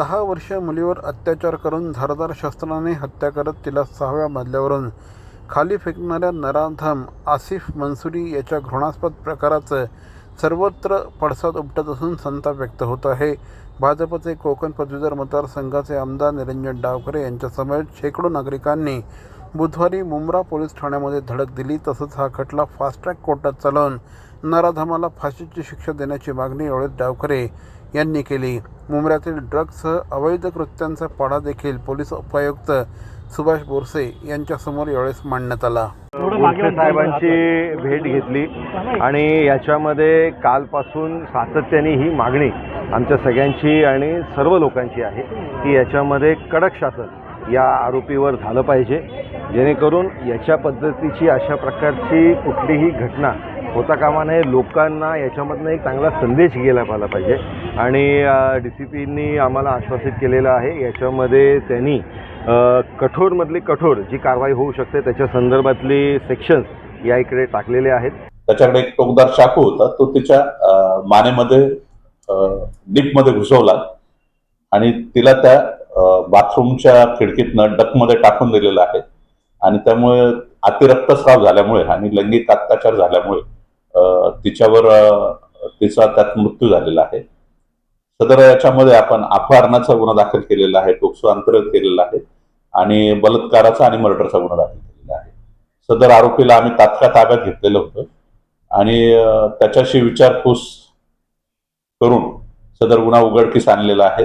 दहा वर्षीय मुलीवर अत्याचार करून धारदार शस्त्राने हत्या करत तिला सहाव्या मजल्यावरून खाली फेकणाऱ्या नराधम आसिफ मनसुरी याच्या घृणास्पद प्रकाराचं सर्वत्र पडसाद उपटत असून संताप व्यक्त होत आहे. भाजपचे कोकण पदवीधर मतदारसंघाचे आमदार निरंजन डावकरे यांच्यासमवेत शेकडो नागरिकांनी बुधवारी मुंब्रा पोलीस ठाण्यामध्ये धडक दिली. तसंच हा खटला फास्ट ट्रॅक कोर्टात चालवून नराधमाला फाशीची शिक्षा देण्याची मागणी यावेळी डावकरे यांनी केली. मुंब्र्यातील ड्रग्ससह अवैध कृत्यांचा पाडा देखील पोलीस उपायुक्त सुभाष बोरसे यांच्यासमोर यावेळेस मांडण्यात आला. साहेबांची भेट घेतली आणि याच्यामध्ये कालपासून सातत्याने ही मागणी आमच्या सगळ्यांची आणि सर्व लोकांची आहे की याच्यामध्ये कडक शासन या आरोपीवर झालं पाहिजे. जेणेकरून याच्या पद्धतीची अशा प्रकारची कुठलीही घटना होता कामा नये लोकांना याच्यामधनं एक चांगला संदेश गेला पाहिला पाहिजे. आणि डी सी पींनी आम्हाला आश्वासित केलेलं आहे. याच्यामध्ये त्यांनी कठोरमधली कठोर जी कारवाई होऊ शकते त्याच्या संदर्भातली सेक्शन्स या इकडे टाकलेले आहेत. त्याच्याकडे एक टोकदार चाकू होता. तो तिच्या मानेमध्ये डीपमध्ये घुसवला. आणि तिला त्या बाथरूमच्या खिडकीतनं डकमध्ये टाकून दिलेलं आहे. आणि त्यामुळे अतिरक्तस्राव झाल्यामुळे आणि लैंगिक अत्याचार झाल्यामुळे तिच्यावर तिचा त्यात मृत्यू झालेला आहे. सदर याच्यामध्ये आपण अपहरणाचा गुन्हा दाखल केलेला आहे टोक्सो अंतर्गत केलेला आहे आणि बलात्काराचा आणि मर्डरचा गुन्हा दाखल केलेला आहे. सदर आरोपीला आम्ही तात्काळ ताब्यात घेतलेलं होतं आणि त्याच्याशी विचारपूस करून सदर गुन्हा उघडकीस आणलेला आहे.